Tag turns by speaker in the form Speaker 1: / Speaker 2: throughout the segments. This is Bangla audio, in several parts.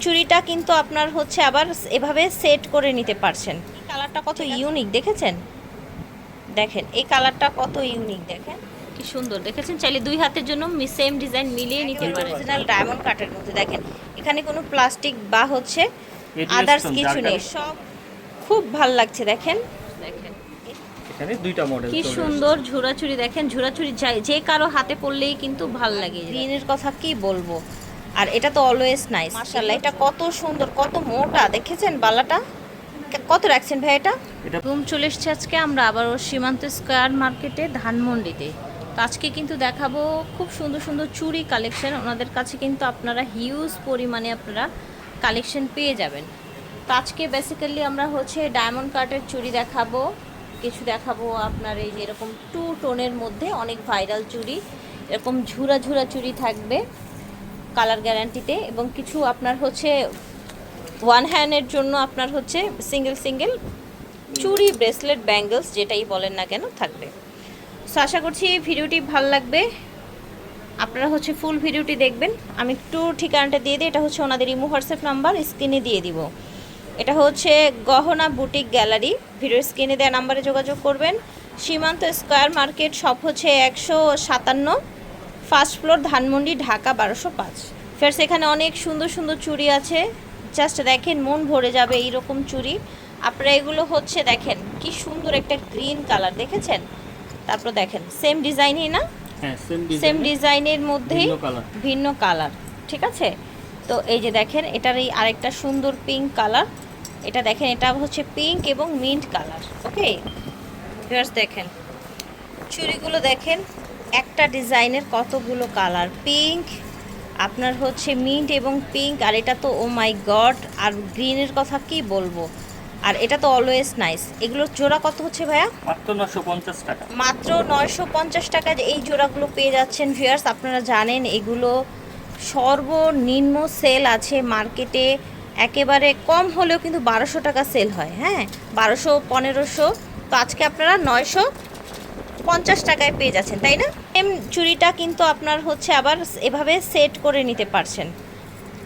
Speaker 1: চুড়িটা কিন্তু আপনার হচ্ছে আবার এভাবে সেট করে নিতে পারছেন। কালারটা কত ইউনিক দেখেছেন? দেখেন এই কালারটা কত ইউনিক দেখেন। কি সুন্দর দেখেছেন? চাইলে দুই হাতের জন্য সেম ডিজাইন মিলিয়ে নিতে পারেন। অরিজিনাল ডায়মন্ড কাটের মধ্যে দেখেন। এখানে কোনো প্লাস্টিক বা হচ্ছে আদার্স কিছু নেই। সব খুব ভালো লাগছে দেখেন। দেখেন।
Speaker 2: এখানে দুইটা মডেল
Speaker 1: কি সুন্দর ঝুরাঝুরি দেখেন ঝুরাঝুরি যাই- যে কারও হাতে পড়লেই কিন্তু ভালো লাগে। গ্রিনের কথা কি বলব? আর এটা তো অলওয়েজ নাইস মাশাআল্লাহ। এটা কত সুন্দর কত মোটা। দেখেছেন বালাটা? কত রাখছেন ভাই এটা? রুম চলে এসছে আজকে আমরা আবারও সীমান্ত স্কোয়ার মার্কেটে ধানমন্ডিতে। তো আজকে কিন্তু দেখাবো খুব সুন্দর সুন্দর চুড়ি কালেকশন ওনাদের কাছে কিন্তু আপনারা হিউজ পরিমাণে আপনারা কালেকশন পেয়ে যাবেন। তো আজকে বেসিক্যালি আমরা হচ্ছে ডায়মন্ড কাটের চুড়ি দেখাবো। কিছু দেখাবো আপনার এই যে এরকম টু টোনের মধ্যে অনেক ভাইরাল চুড়ি। এরকম ঝুরা ঝুরা চুড়ি থাকবে। কালার গ্যারান্টিতে এবং কিছু আপনার হচ্ছে ওয়ান হ্যান্ডের জন্য আপনার হচ্ছে সিঙ্গেল সিঙ্গেল চুড়ি ব্রেসলেট ব্যাঙ্গলস যেটাই বলেন না কেন থাকবে। সো আশা করছি ভিডিওটি ভালো লাগবে। আপনারা হচ্ছে ফুল ভিডিওটি দেখবেন। আমি একটু ঠিকানাটা দিয়ে দিই। এটা হচ্ছে ওনাদের ইমো, হোয়াটসঅ্যাপ নাম্বার। স্ক্রিনে দিয়ে দিব। এটা হচ্ছে গহনা বুটিক গ্যালারি। ভিডিও স্ক্রিনে দেওয়া নাম্বারে যোগাযোগ করবেন। সীমান্ত স্কোয়ার মার্কেট, সব হচ্ছে একশো সাতান্ন। ফার্স্ট ফ্লোর ধানমন্ডি ঢাকা বারোশো পাঁচ। ফেরস এখানে অনেক সুন্দর সুন্দর চুড়ি আছে। জাস্ট দেখেন মন ভরে যাবে এইরকম চুড়ি। আপনারা এগুলো হচ্ছে দেখেন কি সুন্দর একটা গ্রিন কালার দেখেছেন? তারপর দেখেন সেম ডিজাইনই না?
Speaker 2: হ্যাঁ সেম
Speaker 1: সেম ডিজাইনের মধ্যেই
Speaker 2: ভিন্ন কালার।
Speaker 1: ভিন্ন কালার ঠিক আছে? তো এই যে দেখেন এটার এই আরেকটা সুন্দর পিঙ্ক কালার। এটা দেখেন এটা হচ্ছে পিঙ্ক এবং মিন্ট কালার ওকে ভিউয়ার্স দেখেন চুড়িগুলো দেখেন একটা ডিজাইনের কতগুলো কালার? পিঙ্ক আপনার হচ্ছে মিন্ট এবং পিঙ্ক আর এটা তো ও মাই গড আর গ্রিনের কথা কি বলব? আর এটা তো অলওয়েজ নাইস এগুলোর জোড়া কত হচ্ছে ভাইয়া?
Speaker 2: মাত্র নশো পঞ্চাশ টাকা।
Speaker 1: মাত্র নয়শো পঞ্চাশ টাকা এই জোড়াগুলো পেয়ে যাচ্ছেন ভিউয়ার্স আপনারা জানেন এগুলো সর্বনিম্ন সেল আছে মার্কেটে একেবারে কম হলেও কিন্তু বারোশো টাকা সেল হয় হ্যাঁ? বারোশো পনেরোশো। তো আজকে আপনারা নয়শো পঞ্চাশ টাকায় পেয়ে যাচ্ছেন তাই না? এম চুড়িটা কিন্তু আপনার হচ্ছে আবার এভাবে সেট করে নিতে পারছেন।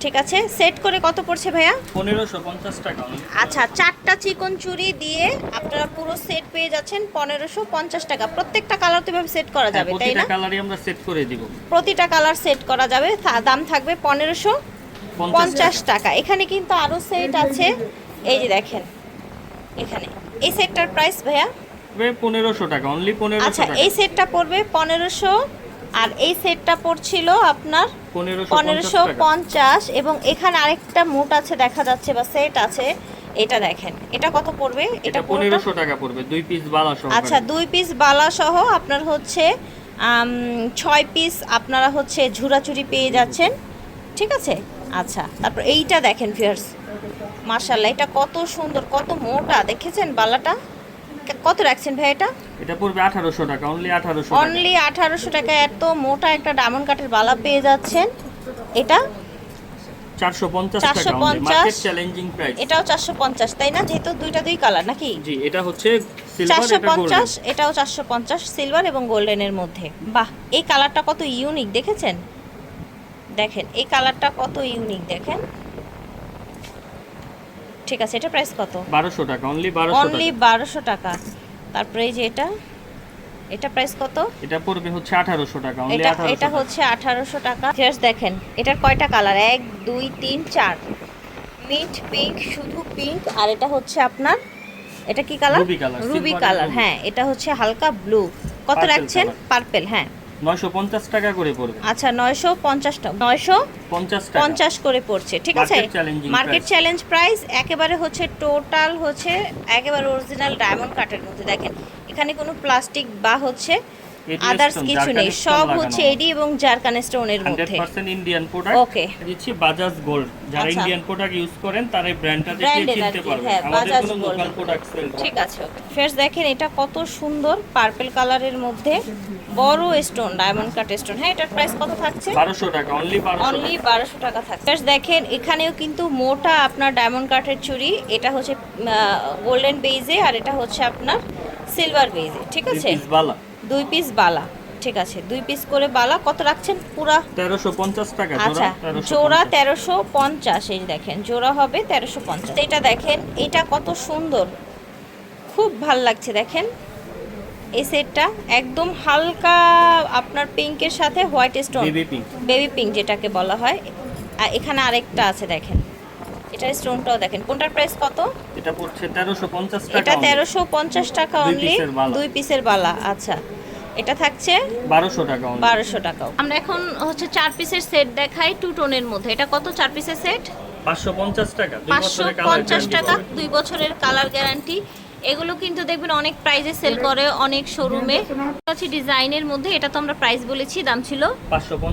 Speaker 1: ঠিক আছে? সেট করে কত পড়ছে ভাইয়া?
Speaker 2: পনেরোশো পঞ্চাশ টাকা।
Speaker 1: আচ্ছা চারটা চিকন চুড়ি দিয়ে আপনারা পুরো সেট পেয়ে যাচ্ছেন পনেরোশো পঞ্চাশ টাকা। প্রত্যেকটা কালার তো এভাবে সেট করা
Speaker 2: হ্যাঁ,
Speaker 1: যাবে তাই না?
Speaker 2: কালারই আমরা সেট করে দিব।
Speaker 1: প্রতিটা কালার সেট করা যাবে দাম থাকবে পনেরোশো
Speaker 2: পঞ্চাশ টাকা।
Speaker 1: এখানে কিন্তু আরও সেট আছে। এই যে দেখেন এখানে। এই সেটটার প্রাইস ভাইয়া
Speaker 2: পনেরোশো টাকা অনলি পনেরোশো
Speaker 1: আচ্ছা এই সেটটা পড়বে পনেরোশো আর এই সেটটা পড়ছিল আপনার
Speaker 2: পনেরোশো পঞ্চাশ
Speaker 1: এবং এখানে আরেকটা মোট আছে দেখা যাচ্ছে বা সেট আছে এটা দেখেন। এটা কত পড়বে?
Speaker 2: এটা পনেরোশো টাকা পড়বে দুই পিস বালা সহ
Speaker 1: আচ্ছা দুই পিস বালা সহ আপনার হচ্ছে ছয় পিস আপনারা হচ্ছে ঝুরাচুরি পেয়ে যাচ্ছেন ঠিক আছে? আচ্ছা তারপর এইটা দেখেন ফিয়ার্স মার্শাল্লাহ এটা কত সুন্দর কত মোটা দেখেছেন বালাটা? কত রাখছেন ভাই এটা?
Speaker 2: এটা পড়বে আঠারোশো টাকা অনলি আঠারোশো
Speaker 1: অনলি আঠারোশো টাকা এত মোটা একটা ডায়মন্ড কাঠের বালা পেয়ে যাচ্ছেন। এটা?
Speaker 2: চারশো পঞ্চাশ
Speaker 1: 450
Speaker 2: টাকা মার্কেট চ্যালেঞ্জিং প্রাইস
Speaker 1: এটাও চারশো পঞ্চাশ তাই না? যেহেতু দুইটা দুই কালার নাকি?
Speaker 2: জি এটা হচ্ছে সিলভার
Speaker 1: চারশো
Speaker 2: এটা
Speaker 1: পঞ্চাশ
Speaker 2: গোল্ডেন
Speaker 1: এটাও চারশো পঞ্চাশ সিলভার এবং গোল্ডেনের মধ্যে। বাহ এই কালারটা কত ইউনিক দেখেছেন? দেখেন এই কালারটা কত ইউনিক দেখেন। ঠিক আছে এটা প্রাইস কত?
Speaker 2: বারোশো টাকা অনলি বারোশো
Speaker 1: অনলি
Speaker 2: টাকা।
Speaker 1: বারোশো টাকা। তারপরে এই যে এটা এটা প্রাইস কত?
Speaker 2: এটা পড়বে হচ্ছে আঠারোশো টাকা অনলি
Speaker 1: এটা
Speaker 2: আঠারোশো
Speaker 1: এটা হচ্ছে আঠারোশো টাকা। জাস্ট দেখেন এটার কয়টা কালার এক দুই তিন চার। মিন্ট পিঙ্ক শুধু পিঙ্ক আর এটা হচ্ছে আপনার এটা কি colour
Speaker 2: Ruby color,
Speaker 1: ruby colour হ্যাঁ এটা হচ্ছে হালকা ব্লু কত রাখছেন। পার্পেল হ্যাঁ।
Speaker 2: নয়শো পঞ্চাশ টাকা করে পড়বে।
Speaker 1: আচ্ছা নয়শো পঞ্চাশ নয়শো
Speaker 2: পঞ্চাশ টাকা।
Speaker 1: পঞ্চাশ করে পড়ছে ঠিক আছে? মার্কেট চ্যালেঞ্জ প্রাইস একেবারে হচ্ছে টোটাল হচ্ছে একেবারে অরিজিনাল ডায়মন্ড কাটের মধ্যে। দেখেন এখানে কোনো প্লাস্টিক বা হচ্ছে আদার্স কিছু নেই সব হচ্ছে এডি এবং জারকান স্টোনের মধ্যে।
Speaker 2: পার্সেন্ট ইন্ডিয়ান প্রোডাক্ট
Speaker 1: ওকে
Speaker 2: দিচ্ছি বাজাজ গোল্ড যারা। ইন্ডিয়ান প্রোডাক্ট ইউজ করেন তারা এই ব্র্যান্ডটা দেখে চিনতে পারবে। আমাদের
Speaker 1: বাজাজ।
Speaker 2: লোকাল প্রোডাক্ট সেল
Speaker 1: ঠিক আছে ফার্স্ট দেখেন এটা কত সুন্দর পার্পল কালারের মধ্যে। বড় স্টোন ডায়মন্ড কাট স্টোন হ্যাঁ এটার প্রাইস কত থাকছে?
Speaker 2: বারোশো টাকা অনলি বারোশো
Speaker 1: অনলি বারোশো টাকা থাকছে। ফার্স্ট দেখেন এখানেও কিন্তু মোটা আপনার ডায়মন্ড কাঠের চুড়ি। এটা হচ্ছে গোল্ডেন বেজে আর এটা হচ্ছে আপনার সিলভার বেজে ঠিক আছে?
Speaker 2: বালা।
Speaker 1: দুই পিস বালা ঠিক আছে। দুই পিস করে বালা কত রাখছেন? পুরা?
Speaker 2: তেরোশো পঞ্চাশ টাকা
Speaker 1: আচ্ছা
Speaker 2: জোড়া
Speaker 1: তেরোশো পঞ্চাশ এই দেখেন জোড়া হবে তেরোশো পঞ্চাশ। এটা দেখেন এটা কত সুন্দর। খুব ভালো লাগছে দেখেন। এই সেটটা একদম হালকা আপনার পিঙ্কের সাথে white stone
Speaker 2: baby pink
Speaker 1: baby pink যেটাকে বলা হয়। আর এখানে আরেকটা আছে দেখেন। এটার স্টোনটাও দেখেন। কোনটার প্রাইস কত?
Speaker 2: এটা পড়ছে তেরোশো পঞ্চাশ টাকা
Speaker 1: এটা তেরোশো পঞ্চাশ টাকা অনলি দুই পিসের বালা আচ্ছা। এটা থাকছে
Speaker 2: বারোশো টাকা only।
Speaker 1: বারোশো টাকাও আমরা এখন হচ্ছে চার পিসের সেট দেখাই টু টোনের মধ্যে। এটা কত চার পিসের সেট?
Speaker 2: পাঁচশো পঞ্চাশ টাকা দুই
Speaker 1: পাঁচশো
Speaker 2: বছরের colour
Speaker 1: পঞ্চাশ
Speaker 2: guarantee
Speaker 1: টাকা দুই বছরের কালার গ্যারান্টি এগুলো কিন্তু দেখবেন অনেক প্রাইজে সেল করে অনেক শোরুমে আছে ডিজাইনের মধ্যে এটা তো আমরা প্রাইস বলেছি দাম ছিল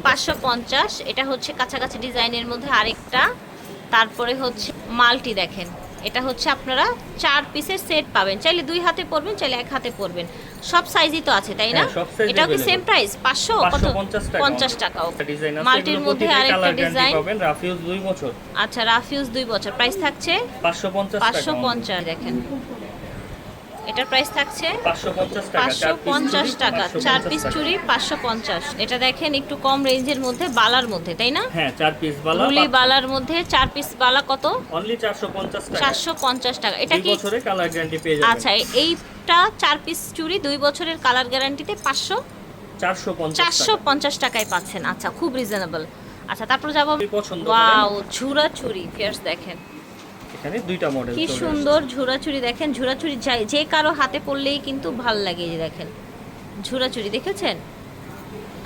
Speaker 2: পাঁচশো পঞ্চাশ
Speaker 1: এটা হচ্ছে কাছাকাছি ডিজাইনের মধ্যে আরেকটা। তারপরে হচ্ছে মাল্টি দেখেন। এটা হচ্ছে আপনারা চার পিসের সেট পাবেন। চাইলে দুই হাতে পরবেন চাইলে এক হাতে পরবেন। সব সাইজই তো আছে তাই না?
Speaker 2: হ্যাঁ,
Speaker 1: এটাও কি। সেম প্রাইস পাঁচশো? কত?
Speaker 2: 50 টাকা।
Speaker 1: মাল্টির মধ্যে আরেকটা ডিজাইন
Speaker 2: পাবেন রাফিউজ দুই বছর।
Speaker 1: আচ্ছা রাফিউজ দুই বছর। প্রাইস থাকছে
Speaker 2: পাঁচশো পঞ্চাশ
Speaker 1: পাঁচশো
Speaker 2: টাকা
Speaker 1: পঞ্চাশ দেখেন। এটার প্রাইস থাকছে
Speaker 2: পাঁচশো পঞ্চাশ টাকা চার
Speaker 1: পিস। চুড়ি পাঁচশো পঞ্চাশ এটা দেখেন একটু কম রেঞ্জের মধ্যে বালার মধ্যে তাই না?
Speaker 2: হ্যাঁ চার পিস বালা
Speaker 1: রুলি বালার মধ্যে চার পিস বালা কত?
Speaker 2: অনলি চারশো পঞ্চাশ টাকা।
Speaker 1: চারশো পঞ্চাশ টাকা। এটা কি
Speaker 2: বছরে কালার গ্যারান্টি পেয়ে যাবেন।
Speaker 1: আচ্ছা এইটা চার পিস চুড়ি দুই বছরের কালার গ্যারান্টিতে পাঁচশো?
Speaker 2: চারশো পঞ্চাশ
Speaker 1: টাকায় পাচ্ছেন। আচ্ছা খুব রিজনেবল আচ্ছা তারপর যাব ওয়াও ঝুরা চুড়ি ফিয়ার্স দেখেন।
Speaker 2: এখানে দুইটা মডেল
Speaker 1: কি সুন্দর ঝুরাচুরি দেখেন ঝুরাচুরি যাই যে কারও হাতে পড়লেই কিন্তু ভালো লাগে দেখেন। ঝুরাচুরি দেখেছেন?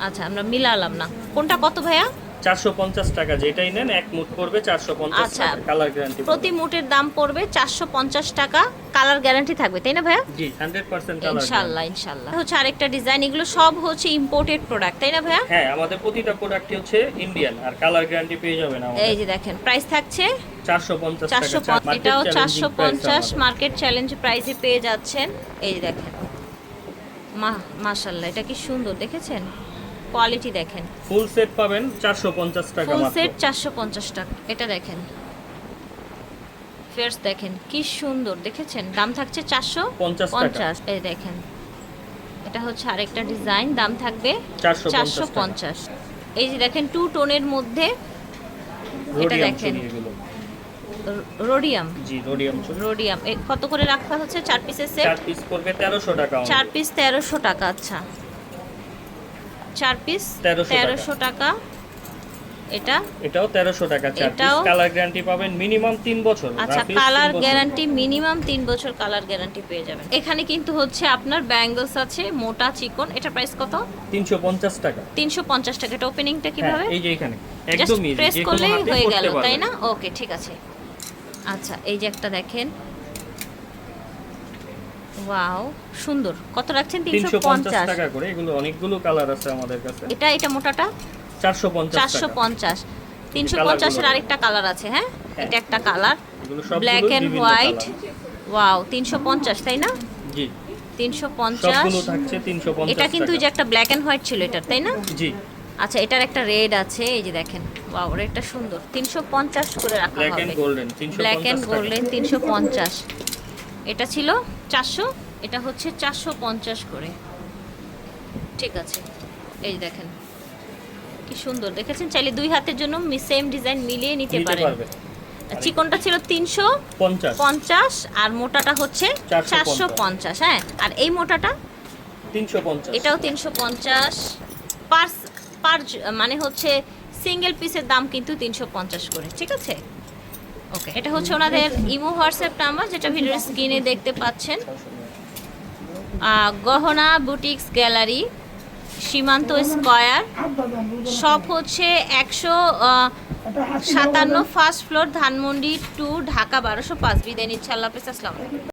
Speaker 1: আচ্ছা আমরা মিলালাম না। কোনটা কত ভাইয়া?
Speaker 2: চারশো পঞ্চাশ টাকা যেটাই নেন এক মুঠ পড়বে চারশো পঞ্চাশ
Speaker 1: আচ্ছা।
Speaker 2: টাকা কালার গ্যারান্টি
Speaker 1: প্রতি মুটের দাম পড়বে চারশো পঞ্চাশ টাকা কালার গ্যারান্টি থাকবে তাই না ভাইয়া?
Speaker 2: জি হান্ড্রেড পার্সেন্ট কালার
Speaker 1: ইনশাল্লাহ ইনশাল্লাহ। হচ্ছে আরেকটা ডিজাইন এগুলো সব হচ্ছে ইম্পোর্টেড প্রোডাক্ট তাই না ভাইয়া?
Speaker 2: হ্যাঁ আমাদের প্রতিটা প্রোডাক্টই হচ্ছে ইন্ডিয়ান আর কালার গ্যারান্টি পেয়ে যাবেন
Speaker 1: এই যে দেখেন প্রাইস থাকছে
Speaker 2: চারশো
Speaker 1: এটাও চারশো পঞ্চাশ মার্কেট চ্যালেঞ্জ প্রাইসে পেয়ে যাচ্ছেন। এই দেখেন। মা মাশাল্লাহ এটা কি সুন্দর দেখেছেন? কোয়ালিটি দেখেন।
Speaker 2: ফুল সেট পাবেন চারশো পঞ্চাশ টাকা
Speaker 1: ফুল সেট চারশো পঞ্চাশ টাকা। এটা দেখেন। ফেয়ার্স দেখেন কি সুন্দর দেখেছেন? দাম থাকছে চারশো পঞ্চাশ। এই দেখেন। এটা হচ্ছে আরেকটা ডিজাইন দাম থাকবে
Speaker 2: 450
Speaker 1: চারশো পঞ্চাশ। এই যে দেখেন টু টোনের মধ্যে এটা দেখেন। রোডিয়াম?
Speaker 2: জি রোডিয়াম
Speaker 1: রোডিয়াম। কত করে রাখা হচ্ছে চার পিসের সেট?
Speaker 2: চার পিস পড়বে তেরোশো টাকা
Speaker 1: চার পিস তেরোশো টাকা আচ্ছা। চার পিস
Speaker 2: 1300 টাকা।
Speaker 1: এটা?
Speaker 2: এটাও তেরোশো টাকা চার পিস। কালার গ্যারান্টি পাবেন মিনিমাম তিন বছর।
Speaker 1: আচ্ছা কালার গ্যারান্টি মিনিমাম তিন বছর কালার গ্যারান্টি পেয়ে যাবেন। এখানে কিন্তু হচ্ছে আপনার ব্যাঙ্গলস আছে মোটা চিকন। এটা প্রাইস কত?
Speaker 2: তিনশো পঞ্চাশ টাকা।
Speaker 1: তিনশো পঞ্চাশ টাকা। এটা ওপেনিংটা
Speaker 2: হ্যাঁ,
Speaker 1: কীভাবে?
Speaker 2: এই যে এখানে। একদমই
Speaker 1: প্রেস করলেই হয়ে গেল তাই না? ওকে ঠিক আছে। আচ্ছা এই যে একটা দেখেন। ওয়াও সুন্দর। কত রাখছেন? তিনশো
Speaker 2: তিনশো পঞ্চাশ
Speaker 1: পঞ্চাশ।
Speaker 2: টাকা করে। এগুলো অনেকগুলো কালার আছে আমাদের কাছে।
Speaker 1: এটা এটা মোটাটা?
Speaker 2: চারশো পঞ্চাশ
Speaker 1: চারশো
Speaker 2: টাকা
Speaker 1: পঞ্চাশ। তিনশো
Speaker 2: colour
Speaker 1: পঞ্চাশের আরেকটা কালার আছে হ্যাঁ?
Speaker 2: হ্যাঁ।
Speaker 1: এটা একটা কালার। ব্ল্যাক
Speaker 2: বিভিন্ন
Speaker 1: হোয়াইট। ওয়াও তিনশো পঞ্চাশ তাই না?
Speaker 2: জি।
Speaker 1: তিনশো পঞ্চাশ।
Speaker 2: সবগুলো থাকছে তিনশো পঞ্চাশ
Speaker 1: এটা কিন্তু যে একটা ব্ল্যাক অ্যান্ড হোয়াইট ছিল এটা তাই না?
Speaker 2: জি।
Speaker 1: আচ্ছা এটার একটা রেড আছে এই যে দেখেন। ওয়াও রেডটা সুন্দর। তিনশো পঞ্চাশ করে রাখা
Speaker 2: ব্ল্যাক
Speaker 1: হবে।
Speaker 2: এন্ড গোল্ডেন তিনশো
Speaker 1: ব্ল্যাক অ্যান্ড গোল্ডেন তিনশো পঞ্চাশ। এটা ছিল চারশো এটা হচ্ছে চারশো পঞ্চাশ করে। ঠিক আছে এই দেখেন। কি সুন্দর দেখেছেন? চাইলে দুই হাতের জন্য সেম ডিজাইন মিলিয়ে নিতে পারেন। চিকনটা ছিল তিনশো
Speaker 2: পঞ্চাশ।
Speaker 1: আর মোটাটা হচ্ছে
Speaker 2: 450
Speaker 1: চারশো পঞ্চাশ হ্যাঁ? আর এই মোটাটা?
Speaker 2: তিনশো পঞ্চাশ।
Speaker 1: এটাও তিনশো পঞ্চাশ। পার পার মানে হচ্ছে সিঙ্গেল পিসের দাম কিন্তু তিনশো পঞ্চাশ করে, ঠিক আছে? ওকে এটা হচ্ছে ওনাদের ইমো হোয়াটসঅ্যাপ নাম্বার যেটা ভিডিওর স্ক্রিনে দেখতে পাচ্ছেন। গহনা বুটিক্স গ্যালারি সীমান্ত স্কয়ার, সব হচ্ছে একশো সাতান্ন first floor Dhanmondi two Dhaka বারোশো পাঁচ। বিদায় নিচ্ছে, আল্লাহ আসসালামু